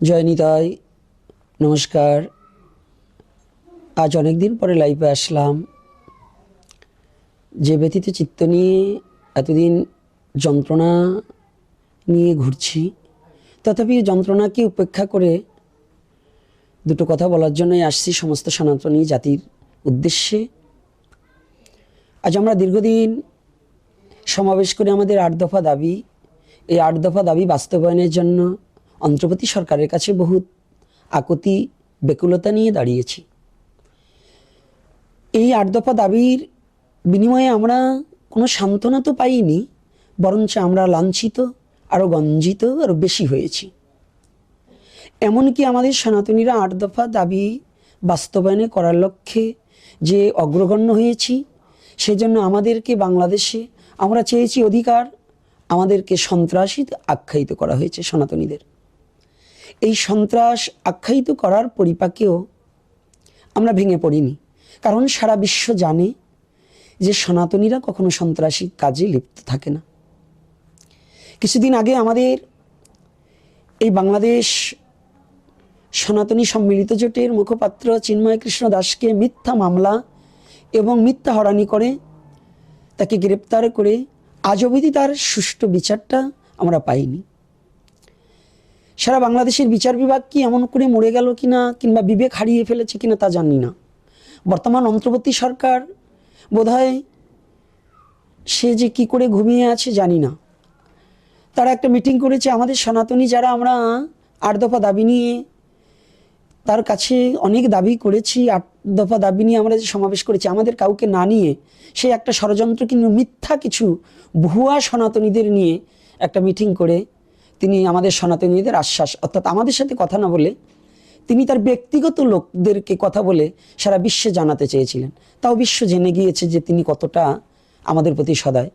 জয় নিতাই নমস্কার। আজ অনেক দিন পরে লাইভে আসলাম। যে ব্যতীত চিত্ত নিয়ে এতদিন যন্ত্রণা নিয়ে ঘুরছি, তথাপি যন্ত্রণাকে উপেক্ষা করে দুটো কথা বলার জন্যই আসছি সমস্ত সনাতনী জাতির উদ্দেশ্যে। আজ আমরা দীর্ঘদিন সমাবেশ করে আমাদের আট দফা দাবি, এই আট দফা দাবি বাস্তবায়নের জন্য অন্ধ্রপ্রদেশ সরকারের কাছে বহুত আকুতি, বেকুলতা নিয়ে দাঁড়িয়েছি। এই আট দফা দাবির বিনিময়ে আমরা কোনো সান্ত্বনা তো পাইনি, বরঞ্চ আমরা লাঞ্ছিত আরও গঞ্জিত আরও বেশি হয়েছি। এমনকি আমাদের সনাতনীরা আট দফা দাবি বাস্তবায়নে করার লক্ষ্যে যে অগ্রগণ্য হয়েছি, সেজন্য আমাদেরকে বাংলাদেশে আমরা চেয়েছি অধিকার, আমাদেরকে সন্ত্রাসী আখ্যায়িত করা হয়েছে সনাতনীদের। এই সন্ত্রাস আখ্যায়িত করার পরিপাকেও আমরা ভেঙে পড়িনি। কারণ সারা বিশ্ব জানে যে সনাতনীরা কখনো সন্ত্রাসী কাজে লিপ্ত থাকে না। কিছুদিন আগে আমাদের এই বাংলাদেশ সনাতনী সম্মিলিত জোটের মুখপাত্র চিন্ময় কৃষ্ণ দাসকে মিথ্যা মামলা এবং মিথ্যা হরানি করে তাকে গ্রেপ্তার করে আজ অবধি তার সুষ্ঠু বিচারটা আমরা পাইনি। সারা বাংলাদেশের বিচার বিভাগ কি এমন করে মরে গেল কিনা, কিংবা বিবেক হারিয়ে ফেলেছে কিনা তা জানি না। বর্তমান অন্তর্বর্তী সরকার বোধহয় সে যে কি করে ঘুমিয়ে আছে জানি না। তারা একটা মিটিং করেছে আমাদের সনাতনী যারা আমরা আট দফা দাবি নিয়ে তার কাছে অনেক দাবি করেছি, আট দফা দাবি নিয়ে আমরা যে সমাবেশ করেছি, আমাদের কাউকে না নিয়ে সে একটা ষড়যন্ত্র কিন্তু মিথ্যা কিছু ভুয়া সনাতনীদের নিয়ে একটা মিটিং করে তিনি আমাদের সনাতনীদের আশ্বাস, অর্থাৎ আমাদের সাথে কথা না বলে তিনি তার ব্যক্তিগত লোকদেরকে কথা বলে সারা বিশ্বে জানাতে চেয়েছিলেন। তাও বিশ্ব জেনে গিয়েছে যে তিনি কতটা আমাদের প্রতি সদায়।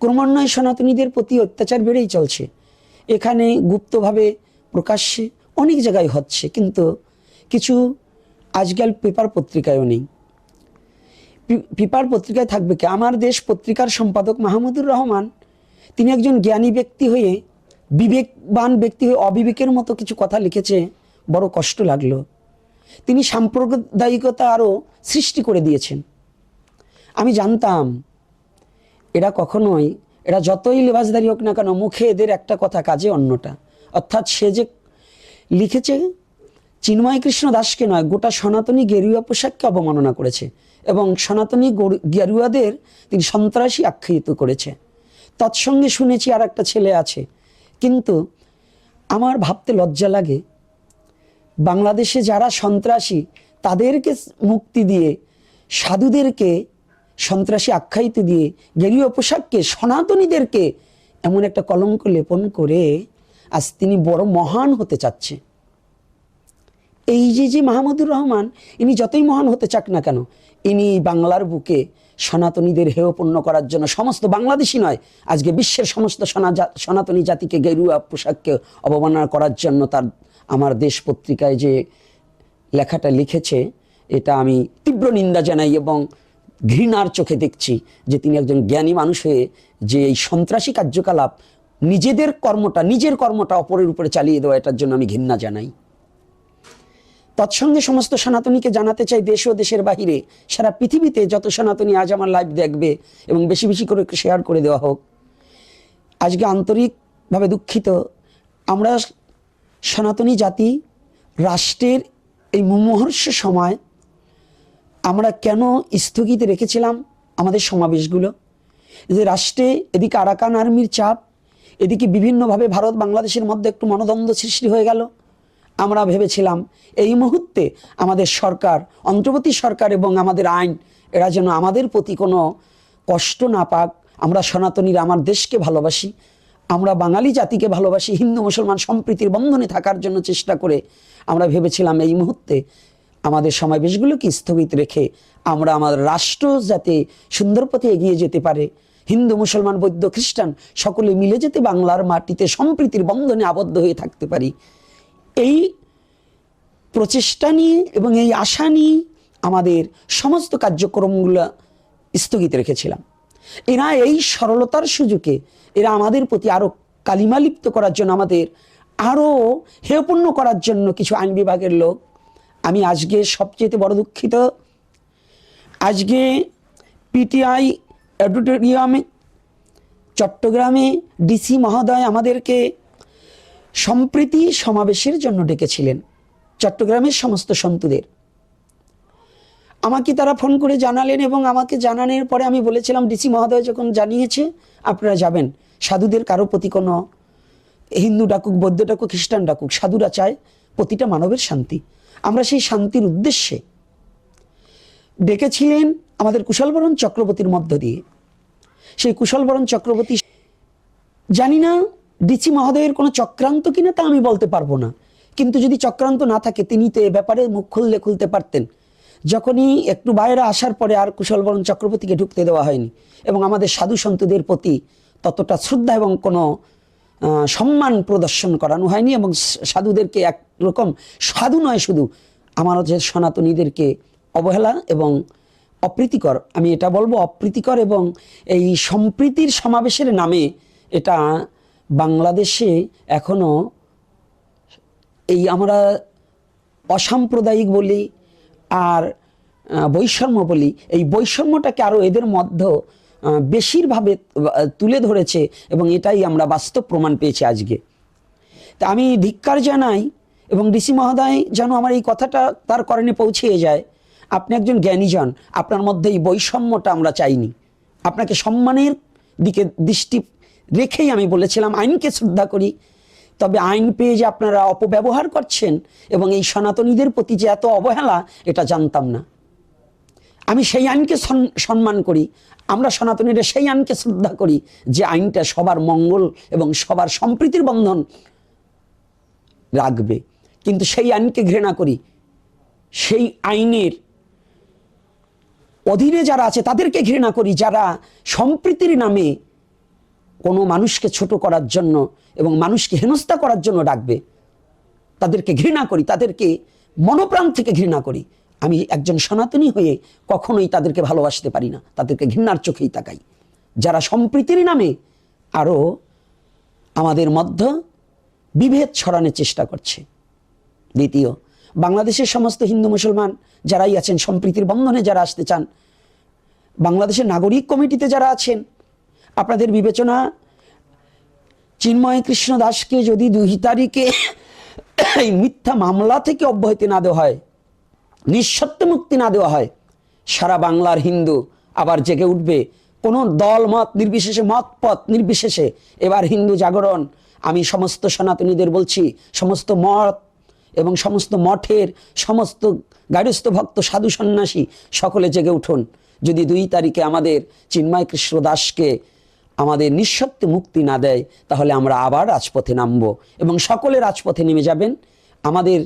ক্রমান্বয়ে সনাতনীদের প্রতি অত্যাচার বেড়েই চলছে। এখানে গুপ্তভাবে প্রকাশ্যে অনেক জায়গায় হচ্ছে, কিন্তু কিছু আজকাল পেপার পত্রিকায়ও নেই। পেপার পত্রিকায় থাকবে কি? আমার দেশ পত্রিকার সম্পাদক মাহমুদুর রহমান, তিনি একজন জ্ঞানী ব্যক্তি হয়ে বিবেকবান ব্যক্তি হয়ে অবিবেকের মতো কিছু কথা লিখেছে, বড় কষ্ট লাগল। তিনি সাম্প্রদায়িকতা আরও সৃষ্টি করে দিয়েছেন। আমি জানতাম, এরা কখনোই, এরা যতই লেবাসদারি হোক না কেন, মুখে এদের একটা কথা, কাজে অন্যটা। অর্থাৎ সে যে লিখেছে, চিন্ময় কৃষ্ণ দাসকে নয়, গোটা সনাতনী গেরুয়া পোশাককে অবমাননা করেছে এবং সনাতনী গরু- গেরুয়াদের তিনি সন্ত্রাসী আখ্যায়িত করেছে। তৎসঙ্গে শুনেছি আর একটা ছেলে আছে কিন্তু আমার ভাবতে লজ্জা লাগে, বাংলাদেশে যারা সন্ত্রাসী, তাদেরকে মুক্তি দিয়ে, সাধুদেরকে সন্ত্রাসী আখ্যায়িত দিয়ে, গেরীয় পোশাককে, সনাতনীদেরকে এমন একটা কলঙ্ক লেপন করে আজ তিনি বড় মহান হতে চাচ্ছে। এই যে যে মাহমুদুর রহমান, ইনি যতই মহান হতে চাক না কেন, ইনি বাংলার বুকে সনাতনীদের হেয়পূর্ণ করার জন্য। সমস্ত বাংলাদেশি নয়, আজকে বিশ্বের সমস্ত সনাতনী জাতিকে গেরুয়া পোশাককে অবমাননা করার জন্য তার, আমার দেশ পত্রিকায় যে লেখাটা লিখেছে, এটা আমি তীব্র নিন্দা জানাই এবং ঘৃণার চোখে দেখছি যে তিনি একজন জ্ঞানী মানুষ হয়ে যে এই সন্ত্রাসী কার্যকলাপ নিজেদের কর্মটা, নিজের কর্মটা অপরের উপরে চালিয়ে দেওয়া, এটার জন্য আমি ঘৃণা জানাই। তৎসঙ্গে সমস্ত সনাতনীকে জানাতে চাই দেশ ও দেশের বাহিরে। সারা পৃথিবীতে যত সনাতনী আজ আমার লাইভ দেখবে এবং বেশি বেশি করে শেয়ার করে দেওয়া হোক। আজকে আন্তরিকভাবে দুঃখিত। আমরা সনাতনী জাতি, রাষ্ট্রের এই মুমহর্ষ সময় আমরা কেন স্থগিত রেখেছিলাম আমাদের সমাবেশগুলো? যে রাষ্ট্রে এদিকে আরাকান আর্মির চাপ, এদিকে বিভিন্নভাবে ভারত বাংলাদেশের মধ্যে একটু মনোদ্বন্দ্ব সৃষ্টি হয়ে গেল। আমরা ভেবেছিলাম এই মুহূর্তে আমাদের সরকার, অন্তর্বর্তী সরকার এবং আমাদের আইন, এরা যেন আমাদের প্রতি কোনো কষ্ট না পাক। আমরা সনাতনীরা আমার দেশকে ভালোবাসি। আমরা বাঙালি জাতিকে ভালোবাসি। হিন্দু, মুসলমান সম্প্রীতির বন্ধনে থাকার জন্য চেষ্টা করে আমরা ভেবেছিলাম এই মুহূর্তে আমাদের সমাবেশগুলোকে স্থগিত রেখে আমরা আমাদের রাষ্ট্র যাতে সুন্দর পথে এগিয়ে যেতে পারে। হিন্দু, মুসলমান, বৌদ্ধ, খ্রিস্টান সকলে মিলে যেতে বাংলার মাটিতে সম্প্রীতির বন্ধনে আবদ্ধ হয়ে থাকতে পারি। এই প্রচেষ্টা নিয়ে এবং এই আশা নিয়ে আমাদের সমস্ত কার্যক্রমগুলো স্থগিত রেখেছিলাম। এরা এই সরলতার সুযোগে এরা আমাদের প্রতি আরও কালিমালিপ্ত করার জন্য আমাদের আরও হেয়পূর্ণ করার জন্য কিছু আইন বিভাগের লোক। আমি আজকে সবচেয়ে বড় দুঃখিত। আজকে পিটিআই অডিটোরিয়ামে চট্টগ্রামে ডিসি মহোদয় আমাদেরকে সম্প্রীতি সমাবেশের জন্য ডেকেছিলেন চট্টগ্রামের সমস্ত সন্তুদের। আমাকে তারা ফোন করে জানালেন এবং আমাকে জানানোর পরে আমি বলেছিলাম, ডিসি মহোদয় যখন জানিয়েছে, আপনারা যাবেন। সাধুদের কারও প্রতি কোনো হিন্দু ডাকুক, বৌদ্ধ ডাকুক, খ্রিস্টান ডাকুক, সাধুরা চায় প্রতিটা মানবের শান্তি। আমরা সেই শান্তির উদ্দেশ্যে ডেকেছিলেন আমাদের কুশলবরণ চক্রবর্তীর মধ্য দিয়ে। সেই কুশলবরণ চক্রবর্তী জানি না ডিসি মহোদয়ের কোনো চক্রান্ত কিনা তা আমি বলতে পারব না। কিন্তু যদি চক্রান্ত না থাকে, তিনি তো এ ব্যাপারে মুখ খুললে খুলতে পারতেন। যখনই একটু বাইরে আসার পরে আর কুশলবরণ চক্রবর্তীকে ঢুকতে দেওয়া হয়নি এবং আমাদের সাধু সন্তদের প্রতি ততটা শ্রদ্ধা এবং কোনো সম্মান প্রদর্শন করানো হয়নি এবং সাধুদেরকে একরকম, সাধু নয় শুধু আমার যে সনাতনীদেরকে অবহেলা এবং অপ্রীতিকর, আমি এটা বলব অপ্রীতিকর এবং এই সম্প্রীতির সমাবেশের নামে এটা বাংলাদেশে এখনও এই আমরা অসাম্প্রদায়িক বলি আর বৈষম্য বলি, এই বৈষম্যটাকে আরও এদের মধ্যে বেশিরভাবে তুলে ধরেছে এবং এটাই আমরা বাস্তব প্রমাণ পেয়েছি আজকে। তা আমি ধিক্কার জানাই এবং ডিসি মহোদয় যেন আমার এই কথাটা তার করণে পৌঁছিয়ে যায়। আপনি একজন জ্ঞানীজন আপনার মধ্যে এই বৈষম্যটা আমরা চাইনি। আপনাকে সম্মানের দিকে দৃষ্টি রেখেই আমি বলেছিলাম, আইনকে শ্রদ্ধা করি। তবে আইন পেয়ে যে আপনারা অপব্যবহার করছেন এবং এই সনাতনীদের প্রতি যে এত অবহেলা, এটা জানতাম না। আমি সেই আইনকে সম্মান করি। আমরা সনাতনীরা সেই আইনকে শ্রদ্ধা করি যে আইনটা সবার মঙ্গল এবং সবার সম্প্রীতির বন্ধন রাখবে। কিন্তু সেই আইনকে ঘৃণা করি। সেই আইনের অধীনে যারা আছে, তাদেরকে ঘৃণা করি। যারা সম্প্রীতির নামে কোনো মানুষকে ছোট করার জন্য এবং মানুষকে হেনস্থা করার জন্য ডাকবে, তাদেরকে ঘৃণা করি, তাদেরকে মনোপ্রাণ থেকে ঘৃণা করি। আমি একজন সনাতনী হয়ে কখনোই তাদেরকে ভালোবাসতে পারি না, তাদেরকে ঘৃণার চোখেই তাকাই। যারা সম্প্রীতির নামে আরও আমাদের মধ্যে বিভেদ ছড়ানোর চেষ্টা করছে। দ্বিতীয়, বাংলাদেশের সমস্ত হিন্দু মুসলমান যারাই আছেন, সম্প্রীতির বন্ধনে যারা আসতে চান, বাংলাদেশের নাগরিক কমিটিতে যারা আছেন আপনাদের বিবেচনা, চিন্ময় কৃষ্ণ দাসকে যদি দুই তারিখে এই মিথ্যা মামলা থেকে অব্যাহতি না দেওয়া হয় নিঃসত্ত্ব মুক্তি না দেওয়া হয়, সারা বাংলার হিন্দু আবার জেগে উঠবে। কোনো দল, মত নির্বিশেষে মত পথ নির্বিশেষে এবার হিন্দু জাগরণ। আমি সমস্ত সনাতনীদের বলছি, সমস্ত মত এবং সমস্ত মঠের, সমস্ত গার্হস্থ ভক্ত, সাধু সন্ন্যাসী সকলে জেগে উঠুন। যদি দুই তারিখে আমাদের চিন্ময় কৃষ্ণ দাসকে আমাদের নিঃশব্দে মুক্তি না দেয়, তাহলে আমরা আবার রাজপথে নামব এবং সকলে রাজপথে নেমে যাবেন। আমাদের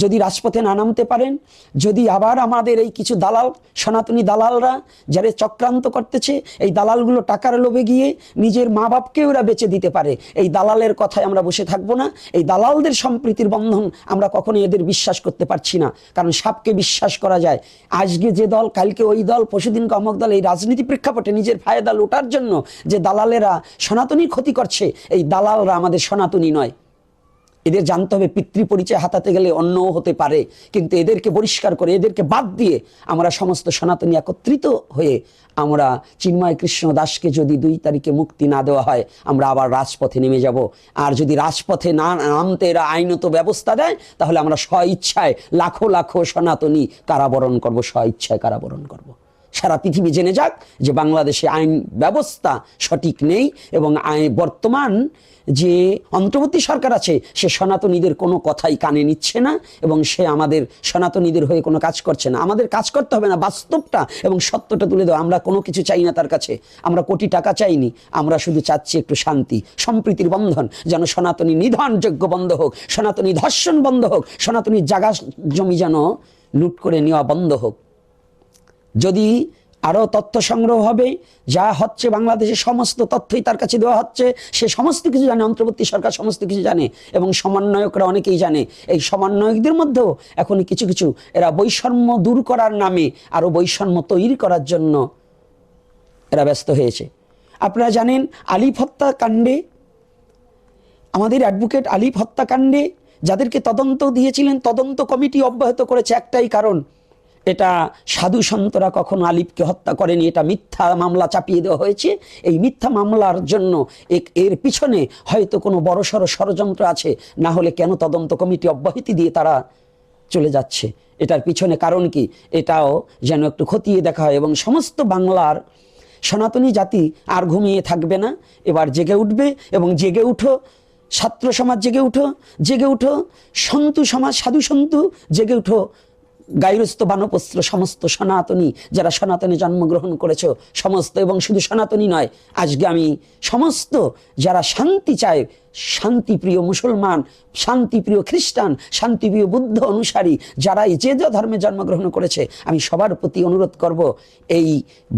যদি রাজপথে না নামতে পারেন, যদি আবার আমাদের এই কিছু দালাল, সনাতনী দালালরা যারা চক্রান্ত করতেছে, এই দালালগুলো টাকার লোভে গিয়ে নিজের মা বাপকে ওরা বেচে দিতে পারে। এই দালালের কথায় আমরা বসে থাকব না। এই দালালদের সম্প্রীতির বন্ধন আমরা কখনোই এদের বিশ্বাস করতে পারছি না। কারণ সাপকে বিশ্বাস করা যায়। আজকে যে দল, কালকে ওই দল পশুদিনকে অমক দল, এই রাজনীতি প্রেক্ষাপটে নিজের ফায়দা লোটার জন্য যে দালালেরা সনাতনীর ক্ষতি করছে, এই দালালরা আমাদের সনাতনী নয়। এদের জানতে হবে পিতৃ পরিচয় হাতাতে গেলে অন্যও হতে পারে কিন্তু এদেরকে পরিষ্কার করে, এদেরকে বাদ দিয়ে আমরা সমস্ত সনাতনী একত্রিত হয়ে আমরা চিন্ময় কৃষ্ণ দাসকে যদি দুই তারিখে মুক্তি না দেওয়া হয়, আমরা আবার রাজপথে নেমে যাব আর যদি রাজপথে না নামতে এরা আইনত ব্যবস্থা দেয়, তাহলে আমরা স্ব ইচ্ছায় লাখো লাখো সনাতনী কারাবরণ করব স্ব ইচ্ছায় কারাবরণ করব। সারা পৃথিবী জেনে যাক যে বাংলাদেশে আইন ব্যবস্থা সঠিক নেই এবং আইন বর্তমান যে অন্তর্বর্তী সরকার আছে, সে সনাতনীদের কোনো কথাই কানে নিচ্ছে না এবং সে আমাদের সনাতনীদের হয়ে কোনো কাজ করছে না। আমাদের কাজ করতে হবে না, বাস্তবটা এবং সত্যটা তুলে দেওয়া আমরা কোনো কিছু চাই না তার কাছে। আমরা কোটি টাকা চাইনি, আমরা শুধু চাচ্ছি একটু শান্তি, সম্প্রীতির বন্ধন, যেন সনাতনী নিধনযোগ্য বন্ধ হোক, সনাতনী ধর্ষণ বন্ধ হোক, সনাতনী জাগা জমি যেন লুট করে নেওয়া বন্ধ হোক। যদি আরও তথ্য সংগ্রহ হবে যা হচ্ছে বাংলাদেশের সমস্ত তথ্যই তার কাছে দেওয়া হচ্ছে। সে সমস্ত কিছু জানে, অন্তর্বর্তী সরকার সমস্ত কিছু জানে এবং সমন্বয়করা অনেকেই জানে। এই সমন্বয়কদের মধ্যেও এখন কিছু কিছু, এরা বৈষম্য দূর করার নামে আরও বৈষম্য তৈরি করার জন্য এরা ব্যস্ত হয়েছে। আপনারা জানেন আলিফ হত্যাকাণ্ডে, আমাদের অ্যাডভোকেট আলিফ হত্যাকাণ্ডে যাদেরকে তদন্ত দিয়েছিলেন, তদন্ত কমিটি অব্যাহত করেছে একটাই কারণ। এটা সাধু সন্তরা কখনো আলিফকে হত্যা করেনি, এটা মিথ্যা মামলা চাপিয়ে দেওয়া হয়েছে। এই মিথ্যা মামলার জন্য এর পিছনে হয়তো কোনো বড়সড় ষড়যন্ত্র আছে, না হলে কেন তদন্ত কমিটি অব্যাহতি দিয়ে তারা চলে যাচ্ছে? এটার পিছনে কারণ কি? এটাও যেন একটু খতিয়ে দেখা হয় এবং সমস্ত বাংলার সনাতনী জাতি আর ঘুমিয়ে থাকবে না। এবার জেগে উঠবে এবং জেগে উঠো, ছাত্র সমাজ জেগে উঠো জেগে উঠো, সন্তু সমাজ, সাধু সন্তু, জেগে উঠো গাইরস্থ বানপস্ত্র সমস্ত সনাতনী, যারা সনাতনে জন্মগ্রহণ করেছ, সমস্ত এবং শুধু সনাতনী নয়, আজকে আমি সমস্ত যারা শান্তি চায় শান্তিপ্রিয় মুসলমান, শান্তিপ্রিয় খ্রিস্টান, শান্তিপ্রিয় বুদ্ধ অনুসারী যারা যে যে ধর্মে জন্মগ্রহণ করেছে, আমি সবার প্রতি অনুরোধ করব, এই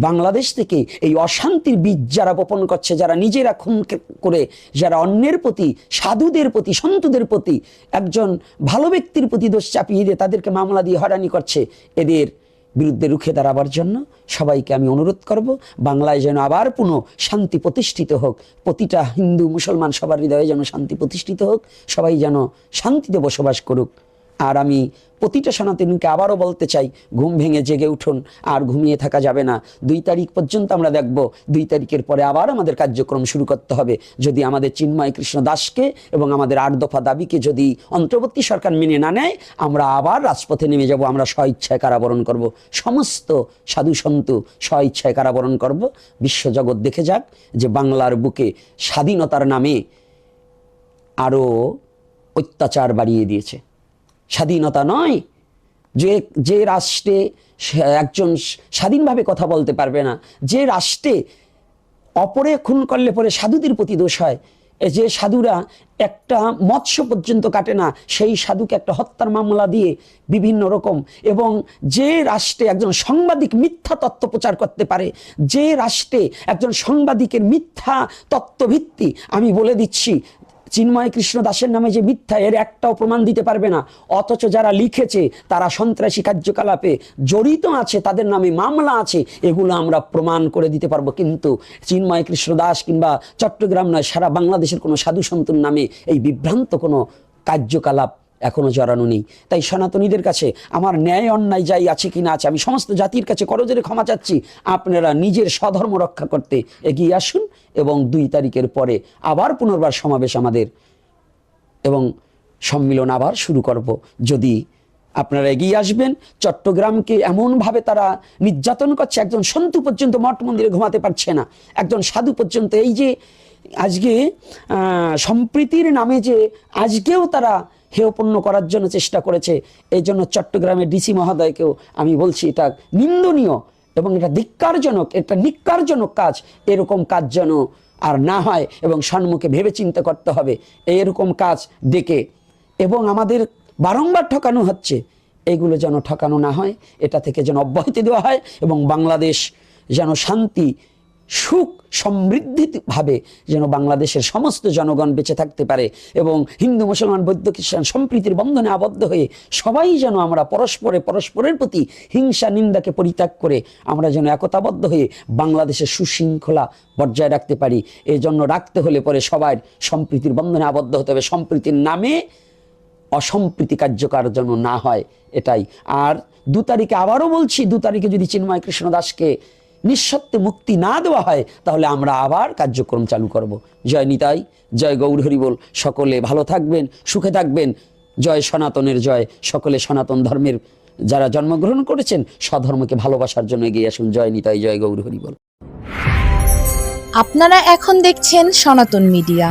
বাংলাদেশ থেকে এই অশান্তির বীজ যারা বপন করছে, যারা নিজেরা খুন করে, যারা অন্যের প্রতি, সাধুদের প্রতি, সন্তুদের প্রতি, একজন ভালো ব্যক্তির প্রতি দোষ চাপিয়ে দিয়ে তাদেরকে মামলা দিয়ে হয়রানি করছে, এদের বিরুদ্ধে রুখে দাঁড়াবার জন্য সবাইকে আমি অনুরোধ করব, বাংলায় যেন আবার পুনঃ শান্তি প্রতিষ্ঠিত হোক। প্রতিটা হিন্দু মুসলমান সবার হৃদয়ে যেন শান্তি প্রতিষ্ঠিত হোক। সবাই যেন শান্তিতে বসবাস করুক। আর আমি প্রতিটা সনাতনীকে আবারও বলতে চাই, ঘুম ভেঙে জেগে উঠুন আর ঘুমিয়ে থাকা যাবে না। দুই তারিখ পর্যন্ত আমরা দেখব, দুই তারিখের পরে আবার আমাদের কার্যক্রম শুরু করতে হবে। যদি আমাদের চিন্ময় কৃষ্ণ দাসকে এবং আমাদের আট দফা দাবিকে যদি অন্তর্বর্তী সরকার মেনে না নেয়, আমরা আবার রাজপথে নেমে যাব, আমরা স্বইচ্ছায় কারাবরণ করব। সমস্ত সাধু সন্তু স্বইচ্ছায় কারাবরণ করব। বিশ্বজগৎ দেখে যাক যে বাংলার বুকে স্বাধীনতার নামে আরও অত্যাচার বাড়িয়ে দিয়েছে। স্বাধীনতা নয়। যে যে রাষ্ট্রে একজন স্বাধীনভাবে কথা বলতে পারবে না, যে রাষ্ট্রে অপরে খুন করলে পরে সাধুদের প্রতি দোষ হয় যে সাধুরা একটা মৎস্য পর্যন্ত কাটে না, সেই সাধুকে একটা হত্যার মামলা দিয়ে বিভিন্ন রকম এবং যে রাষ্ট্রে একজন সাংবাদিক মিথ্যা তত্ত্ব প্রচার করতে পারে, যে রাষ্ট্রে একজন সাংবাদিকের মিথ্যা তত্ত্বভিত্তি, আমি বলে দিচ্ছি চিন্ময় কৃষ্ণ দাসের নামে যে মিথ্যা, এর একটাও প্রমাণ দিতে পারবে না। অথচ যারা লিখেছে, তারা সন্ত্রাসী কার্যকলাপে জড়িত আছে, তাদের নামে মামলা আছে, এগুলো আমরা প্রমাণ করে দিতে পারব। কিন্তু চিন্ময় কৃষ্ণ দাস কিংবা চট্টগ্রাম নয়, সারা বাংলাদেশের কোনো সাধু সন্তুর নামে এই বিভ্রান্ত কোনো কার্যকলাপ এখনও জড়ানো নেই। তাই সনাতনীদের কাছে আমার ন্যায় অন্যায় যাই আছে কি না আছে, আমি সমস্ত জাতির কাছে করজোরে ক্ষমা চাচ্ছি। আপনারা নিজের স্বধর্ম রক্ষা করতে এগিয়ে আসুন এবং দুই তারিখের পরে আবার পুনর্বার সমাবেশ আমাদের এবং সম্মিলন আবার শুরু করব। যদি আপনারা এগিয়ে আসবেন, চট্টগ্রামকে এমনভাবে তারা নির্যাতন করছে, একজন সন্তু পর্যন্ত মঠ মন্দিরে ঘুমাতে পারছে না। একজন সাধু পর্যন্ত এই যে আজকে সম্প্রীতির নামে যে আজকেও তারা হেয়পূর্ণ করার জন্য চেষ্টা করেছে। এই জন্য চট্টগ্রামের ডিসি মহোদয়কেও আমি বলছি, এটা নিন্দনীয় এবং এটা ধিক্কারজনক, এটা নিক্কারজনক কাজ। এরকম কাজ যেন আর না হয় এবং সম্মুখে ভেবে চিন্তা করতে হবে। এরকম কাজ ডেকে। এবং আমাদের বারংবার ঠকানো হচ্ছে। এগুলো যেন ঠকানো না হয়, এটা থেকে যেন অব্যাহতি দেওয়া হয় এবং বাংলাদেশ যেন শান্তি সুখ সমৃদ্ধিভাবে যেন বাংলাদেশের সমস্ত জনগণ বেঁচে থাকতে পারে এবং হিন্দু, মুসলমান, বৌদ্ধ, খ্রিস্টান সম্প্রীতির বন্ধনে আবদ্ধ হয়ে সবাই যেন আমরা পরস্পরে পরস্পরের প্রতি হিংসা, নিন্দাকে পরিত্যাগ করে আমরা যেন একতাবদ্ধ হয়ে বাংলাদেশের সুশৃঙ্খলা বজায় রাখতে পারি। এই জন্য রাখতে হলে পরে সবাই সম্প্রীতির বন্ধনে আবদ্ধ হতে হবে। সম্প্রীতির নামে অসম্প্রীতি কার্যকর যেন না হয়, এটাই। আর দু তারিখে আবারও বলছি, দু তারিখে যদি চিন্ময় কৃষ্ণ দাসকে নিঃসত্ত্বে মুক্তি না দেওয়া হয়, তাহলে আমরা আবার কার্যক্রম চালু করব। জয় নিতাই, জয় গৌর হরিবোল, সকলে ভালো থাকবেন, সুখে থাকবেন। জয় সনাতনের জয়, সকলে সনাতন ধর্মের যারা জন্মগ্রহণ করেছেন, স্বধর্মকে ভালোবাসার জন্য এগিয়ে আসুন। জয় নিতাই, জয় গৌর হরিবোল। আপনারা এখন দেখছেন সনাতন মিডিয়া।